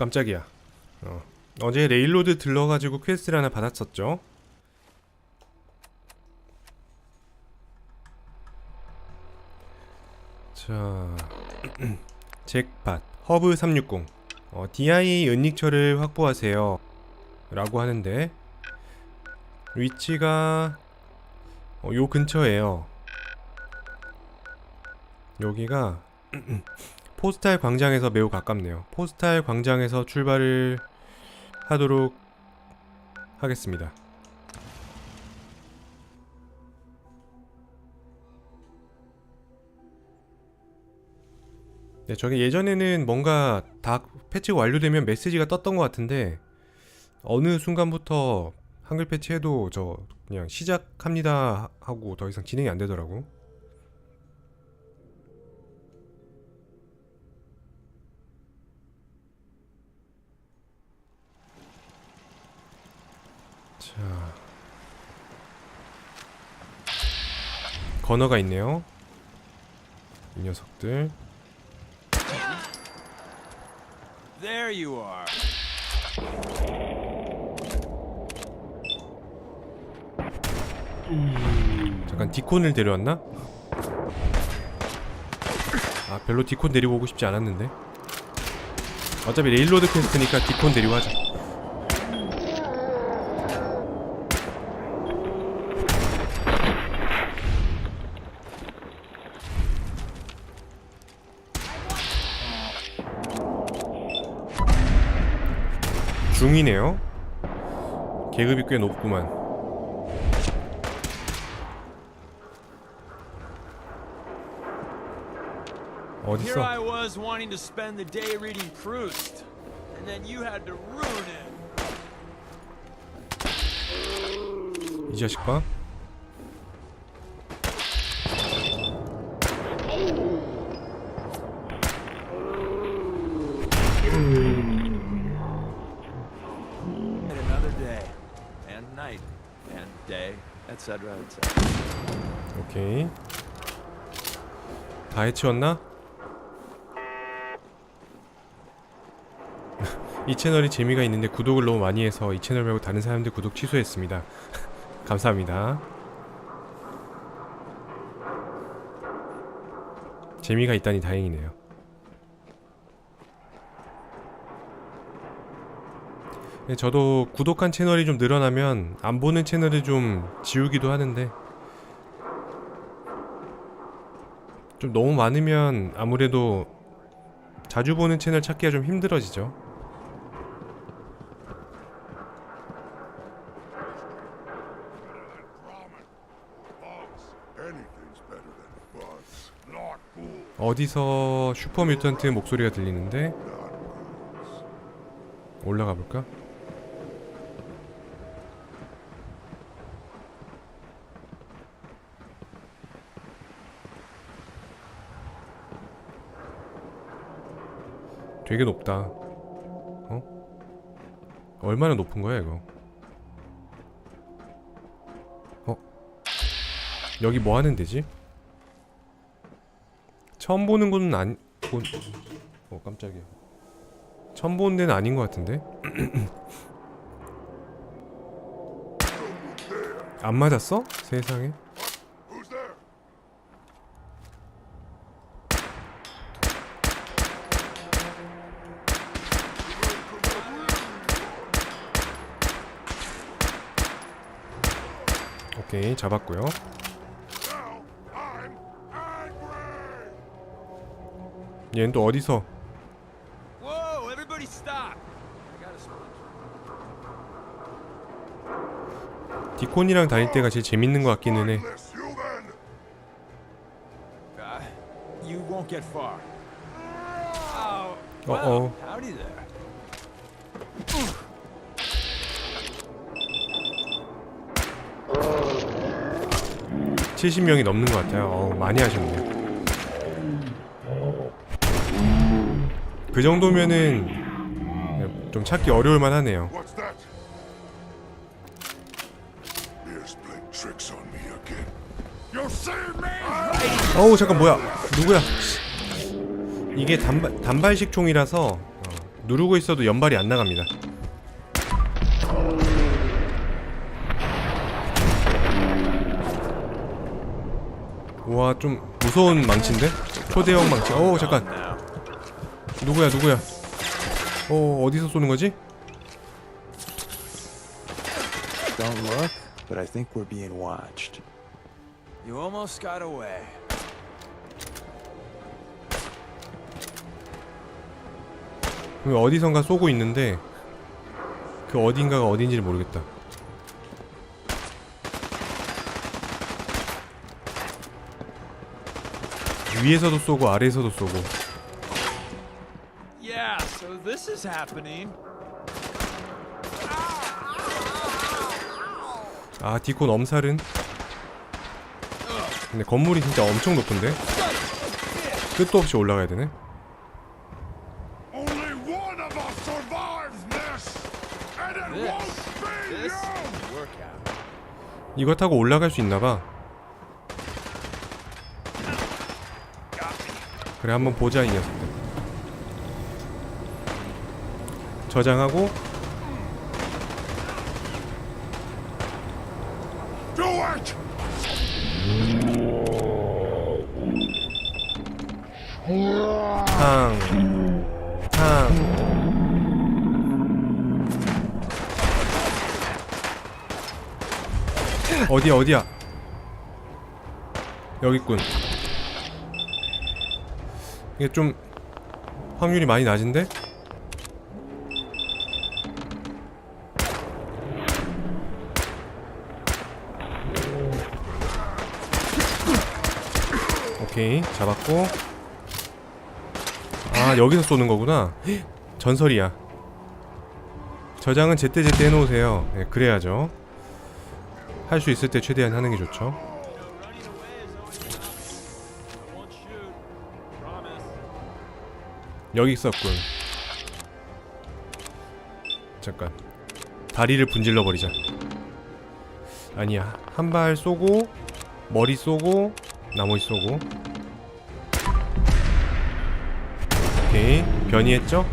깜짝이야. 어. 어제 레일로드 들러가지고 퀘스트를 하나 받았었죠. 자, 잭팟 허브 360 어, DI 은닉처를 확보하세요. 라고 하는데 위치가 어, 요 근처에요. 여기가 포스탈 광장에서 매우 가깝네요. 포스탈 광장에서 출발을 하도록 하겠습니다. 네, 저게 예전에는 뭔가 다 패치가 완료되면 메시지가 떴던 것 같은데 어느 순간부터 한글 패치해도 저 그냥 시작합니다 하고 더 이상 진행이 안 되더라고. 건어가 있네요. 이 녀석들. There you are. 잠깐 디콘을 데려왔나? 아 별로 디콘 데리고 오고 싶지 않았는데 어차피 레일로드 퀘스트니까 디콘 데리고 하자 중이네요 계급이 꽤 높구만 Here 어딨어? I was wanting to spend the day reading Proust, and then you had to ruin it. 이 자식 봐. Etc., etc. 오케이. 다 해치웠나? 이 채널이 재미가 있는데 구독을 너무 많이 해서 이 채널 말고 다른 사람들 구독 취소했습니다. 감사합니다. 재미가 있다니 다행이네요. 저도 구독한 채널이 좀 늘어나면 안 보는 채널을 좀 지우기도 하는데 좀 너무 많으면 아무래도 자주 보는 채널 찾기가 좀 힘들어지죠. 어디서 슈퍼 뮤턴트 목소리가 들리는데 올라가 볼까? 되게 높다. 어? 얼마나 높은 거야 이거? 어? 여기 뭐 하는 데지? 처음 보는 곳은 아니... 곳... 어 깜짝이야 처음 보는 데는 아닌 것 같은데? 안 맞았어? 세상에 Who's there? 오케이 잡았고요 Now I'm angry. 얘는 또 어디서. 디콘이랑 다닐 때가 제일 재밌는 것 같기는 해 human. 70명이 넘는 것 같아요 어 많이 하셨네요 그 정도면은 좀 찾기 어려울 만 하네요 What's that? Here's playing tricks on me again. You see me? 어우 잠깐 뭐야 누구야 이게 단발, 단발식 총이라서 어, 누르고 있어도 연발이 안 나갑니다. 와 좀 무서운 망치인데? 초대형 망치. 오 잠깐. 누구야 누구야? 어 어디서 쏘는 거지? Don't look, but I think we're being watched. you almost got away. 그 어디선가 쏘고 있는데 그 어딘가가 어딘지를 모르겠다. 위에서도 쏘고 아래에서도 쏘고 Yeah, so this is happening. 아 디콘 엄살은 근데 건물이 진짜 엄청 높은데 끝도 없이 올라가야 되네 Only one of us survives this, and it This, won't be this you. is a workout. 이거 타고 올라갈 수 있나봐 그래 한번 보자 이 녀석들 저장하고. 탕, 탕. 어디야 어디야? 여기 있군. 이게 좀 확률이 많이 낮은데? 오케이 잡았고. 아 여기서 쏘는 거구나. 헉, 전설이야. 저장은 제때제때 해놓으세요. 네, 그래야죠. 할 수 있을 때 최대한 하는 게 좋죠 여기 있었군. 잠깐. 다리를 분질러 버리자. 아니야. 한 발 쏘고 머리 쏘고 나머지 쏘고. 오케이. 변이했죠?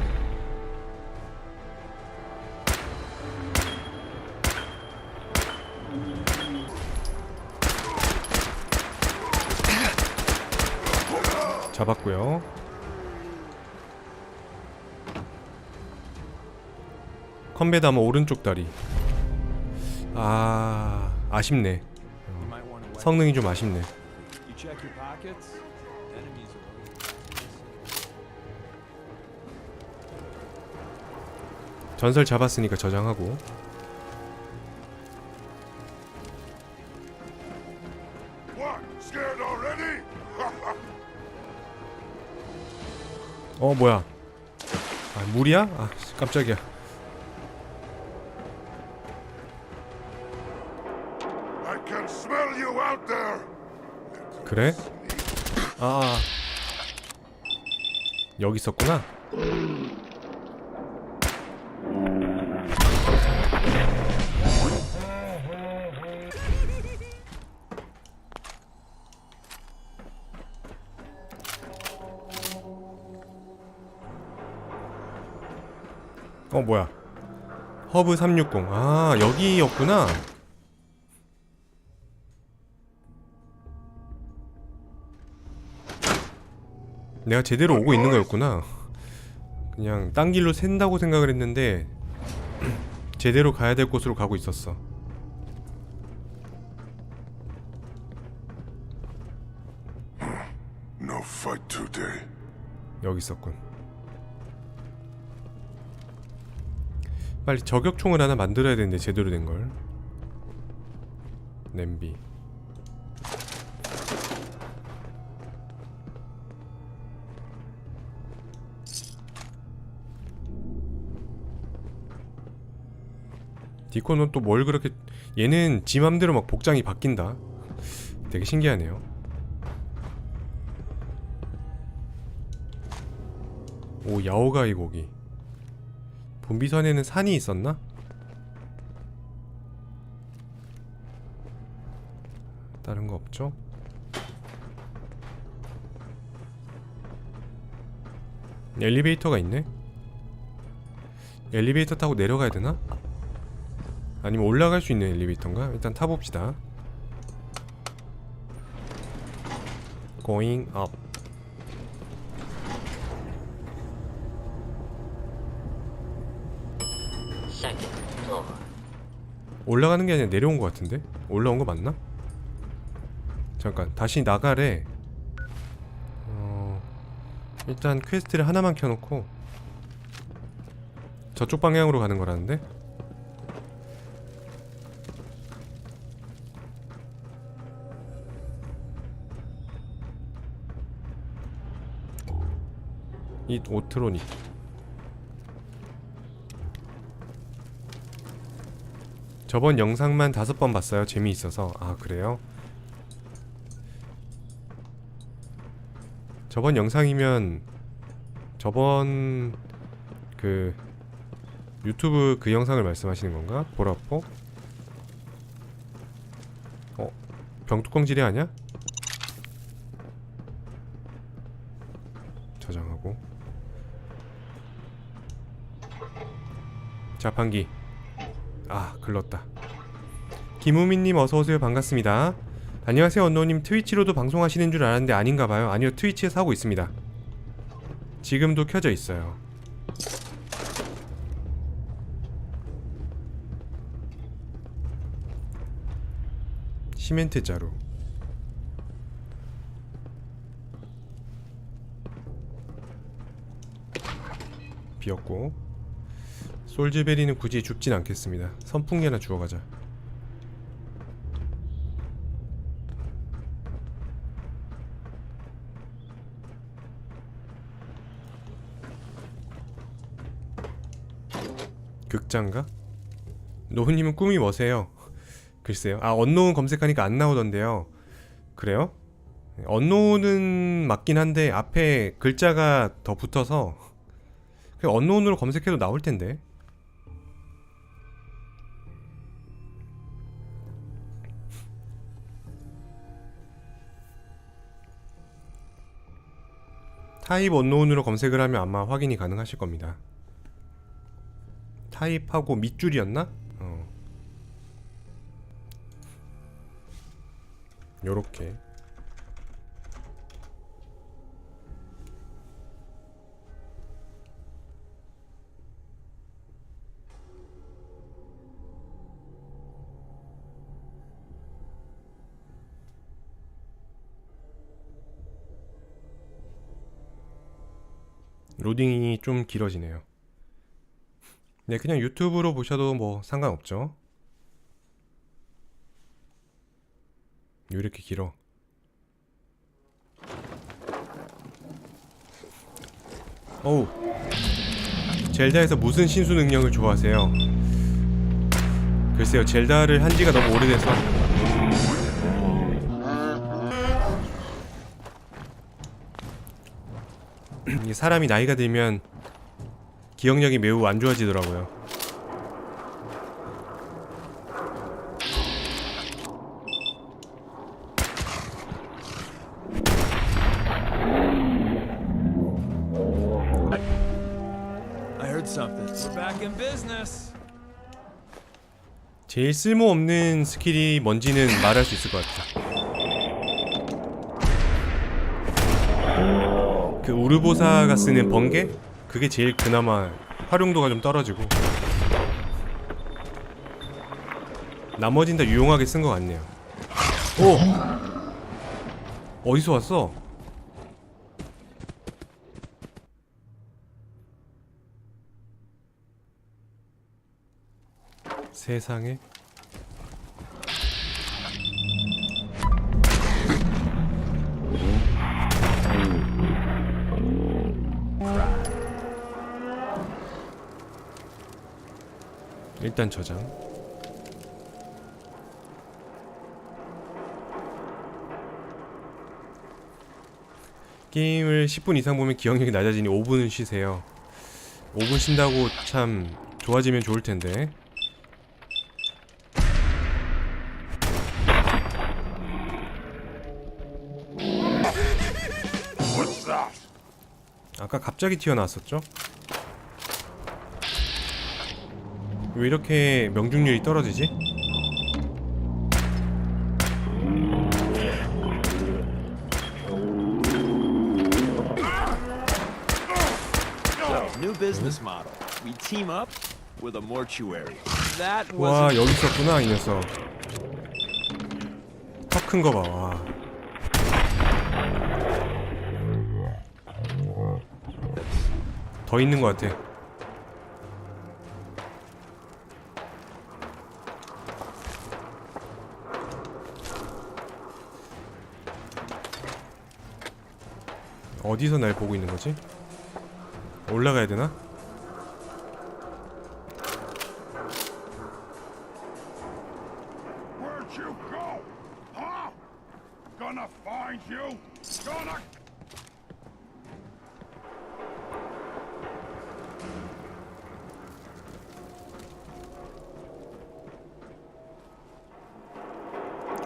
잡았고요 컴베다머 오른쪽 다리 아 아쉽네. 성능이 좀 아쉽네. 전설 잡았으니까 저장하고? 어 뭐야 아 물이야? 아 씨, 깜짝이야 그래? 아. 여기 있었구나. 어 뭐야? 허브 360 아 여기였구나 내가 제대로 오고 있는 거였구나. 그냥 딴 길로 샌다고 생각을 했는데 제대로 가야 될 곳으로 가고 있었어. No fight today. 여기 있었군. 빨리 저격총을 하나 만들어야 되는데 제대로 된 걸. 냄비. 디코는 또 뭘 그렇게 얘는 지 맘대로 막 복장이 바뀐다. 되게 신기하네요. 오 야오가이 고기 본비선에는 산이 있었나? 다른 거 없죠? 엘리베이터가 있네? 엘리베이터 타고 내려가야 되나? 아니면 올라갈 수 있는 엘리베이터인가? 일단 타봅시다. Going up. 올라가는 게 아니라 내려온 것 같은데? 올라온 거 맞나? 잠깐 다시 나가래. 어, 일단 퀘스트를 하나만 켜놓고 저쪽 방향으로 가는 거라는데? 이 오트로닉 저번 영상만 다섯 번 봤어요. 재미있어서. 아, 그래요? 저번 영상이면 저번 그 유튜브 그 영상을 말씀하시는 건가? 보라포? 어? 병뚜껑 지뢰 아니야? 저장하고 자판기. 아 글렀다. 김우민님 어서오세요. 반갑습니다. 안녕하세요. 언노님 트위치로도 방송하시는 줄 알았는데 아닌가봐요. 아니요 트위치에서 하고 있습니다. 지금도 켜져 있어요. 시멘트 자루. 비었고 솔즈베리는 굳이 줍진 않겠습니다. 선풍기나 주워가자. 극장가? 노후님은 꿈이 뭐세요? 글쎄요. 아 언노운 검색하니까 안 나오던데요. 그래요? 언노운은 맞긴 한데 앞에 글자가 더 붙어서 그 언노운으로 검색해도 나올 텐데. 타입 언노운으로 검색을 하면 아마 확인이 가능하실 겁니다. 타입하고 밑줄이었나? 어. 요렇게 로딩이 좀 길어지네요. 네, 그냥 유튜브로 보셔도 뭐 상관없죠. 왜 이렇게 길어? 어우. 젤다에서 무슨 신수 능력을 좋아하세요? 글쎄요, 젤다를 한 지가 너무 오래돼서 사람이 나이가 들면 기억력이 매우 안 좋아지더라고요. I heard something. We're back in business. 제일 쓸모없는 스킬이 뭔지는 말할 수 있을 것 같아. 그 우르보사가 쓰는 번개? 그게 제일 그나마 활용도가 좀 떨어지고 나머진 다 유용하게 쓴 것 같네요. 오! 어디서 왔어? 세상에 일단 저장 게임을 10분 이상 보면 기억력이 낮아지니 5분은 쉬세요 5분 쉰다고 참 좋아지면 좋을 텐데 What's that? 아까 갑자기 튀어나왔었죠? 왜 이렇게 명중률이 떨어지지? 와 여기 있었구나 이 녀석 턱큰거 봐 와. 더 있는 것 같아 어디서 날 보고 있는 거지? 올라가야 되나?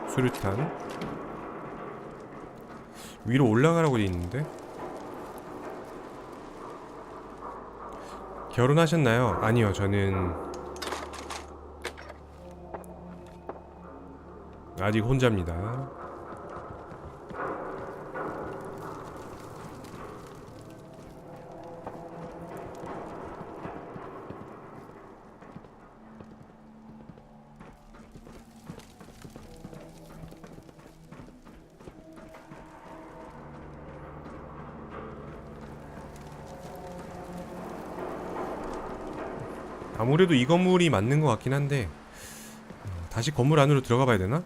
수류탄 위로 올라가라고 돼 있는데 결혼하셨나요? 아니요 저는 아직 혼자입니다 아무래도 이 건물이 맞는 것 같긴 한데 어, 다시 건물 안으로 들어가 봐야 되나?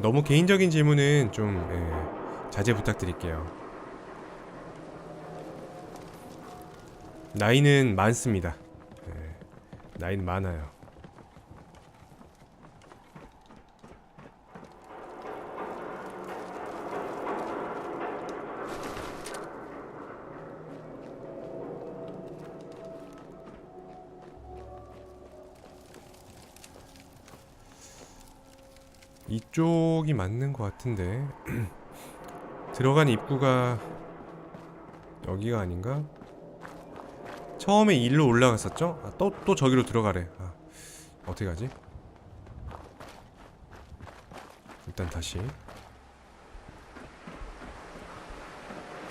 너무 개인적인 질문은 좀 예, 자제 부탁드릴게요. 나이는 많습니다. 예, 나이는 많아요. 이쪽이 맞는 것 같은데 들어간 입구가 여기가 아닌가? 처음에 일로 올라갔었죠? 아, 또, 또 저기로 들어가래 아, 어떻게 가지? 일단 다시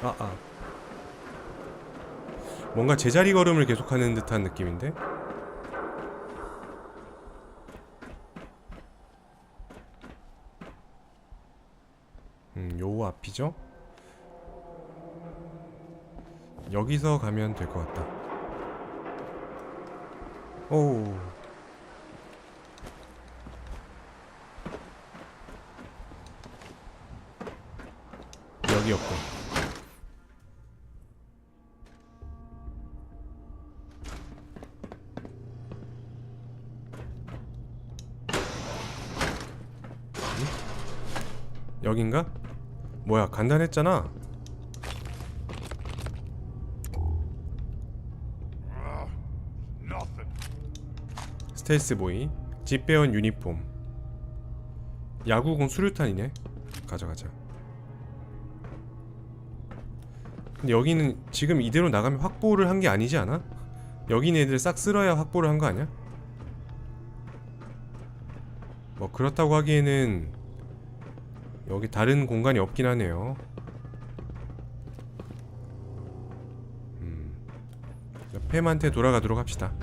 아, 아 뭔가 제자리 걸음을 계속하는 듯한 느낌인데? 음, 요 앞이죠? 여기서 가면 될 것 같다. 오. 여기였고. 여긴가? 뭐야 간단했잖아 nothing. 스텔스 보이 집 빼온 유니폼 야구공 수류탄이네 가져가자 근데 여기는 지금 이대로 나가면 확보를 한 게 아니지 않아? 여기 있는 애들 싹 쓸어야 확보를 한 거 아니야? 뭐 그렇다고 하기에는 여기 다른 공간이 없긴 하네요. 음, 팸한테 돌아가도록 합시다.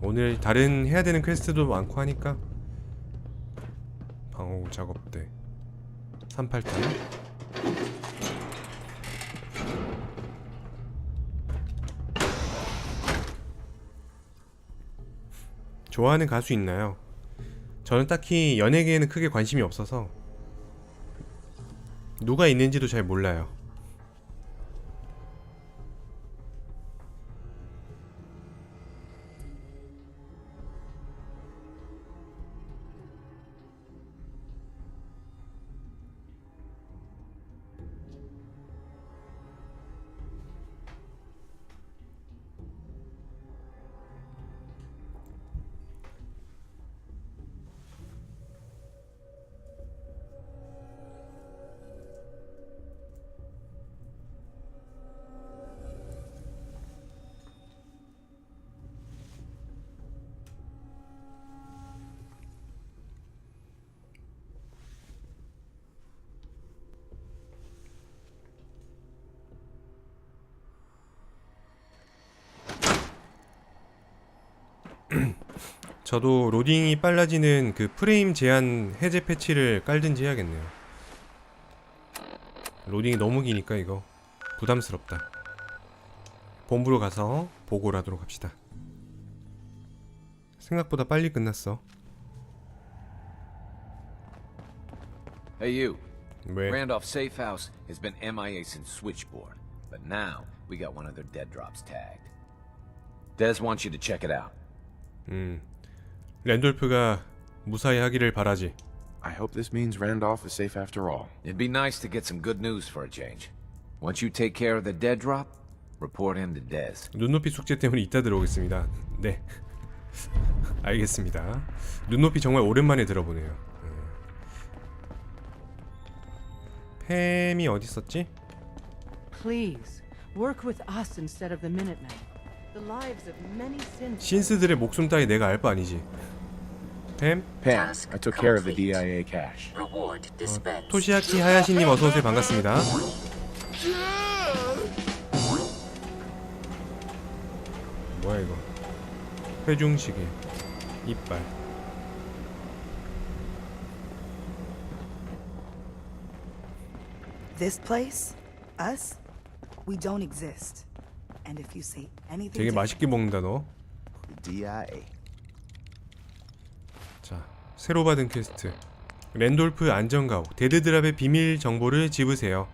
오늘 다른 해야 되는 퀘스트도 많고 하니까. 방어 작업대. 3팔탄. 좋아하는 가수 있나요? 저는 딱히 연예계에는 크게 관심이 없어서 누가 있는지도 잘 몰라요. 저도 로딩이 빨라지는 그 프레임 제한 해제 패치를 깔든지 해야겠네요. 로딩이 너무 기니까 이거 부담스럽다. 본부로 가서 보고를 하도록 합시다. 생각보다 빨리 끝났어. Hey, you. 왜? Randolph Safe House has been MIA since Switchboard, but now we got one of their dead drops tagged. Des wants you to check it out. 음, 랜돌프가 무사히 하기를 바라지. I hope this means Randolph is safe after all. It'd be nice to get some good news for a change. Once you take care of the dead drop, report in to Des. 눈높이 숙제 때문에 이따 들어오겠습니다. 네. 알겠습니다. 눈높이 정말 오랜만에 들어보네요. 음. 팸이 어디 있었지? Please, work with us instead of the Minutemen. The lives of many sinners. 신스들의 목숨 따위 내가 알 바 아니지. 팸? Pam, I took care of the DIA cash. Reward dispensed. 토시야키 하야시님 어서 오세요. 반갑습니다. 뭐야 이거? 회중시계, 이빨. This place, us, we don't exist. And if you say anything 되게 different, 맛있게 먹는다 너. The DIA. 자, 새로 받은 퀘스트. 랜돌프 안전가옥 데드드랍의 비밀 정보를 집으세요.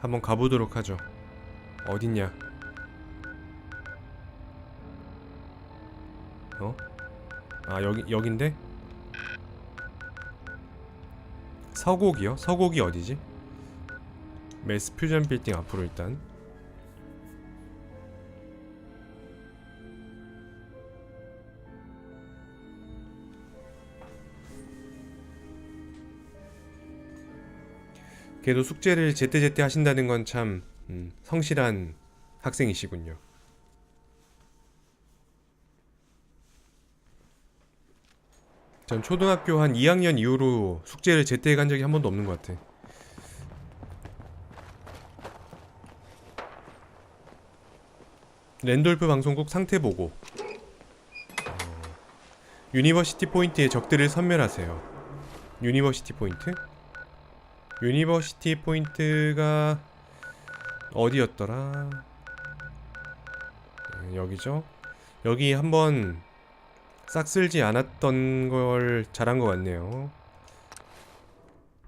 한번 가보도록 하죠. 어딨냐? 어? 아 여기 여긴데? 서곡이요? 서곡이 어디지? 메스 퓨전 빌딩 앞으로 일단 걔도 숙제를 제때제때 하신다는 건참 음, 성실한 학생이시군요. 전 초등학교 한 2학년 이후로 숙제를 제때 간 적이 한 번도 없는 것 같아. 랜돌프 방송국 상태 보고. 어, 유니버시티 포인트의 적들을 선멸하세요. 유니버시티 포인트? 유니버시티 포인트가 어디였더라? 음, 여기죠. 여기 한번 싹 쓸지 않았던 걸 잘한 것 같네요.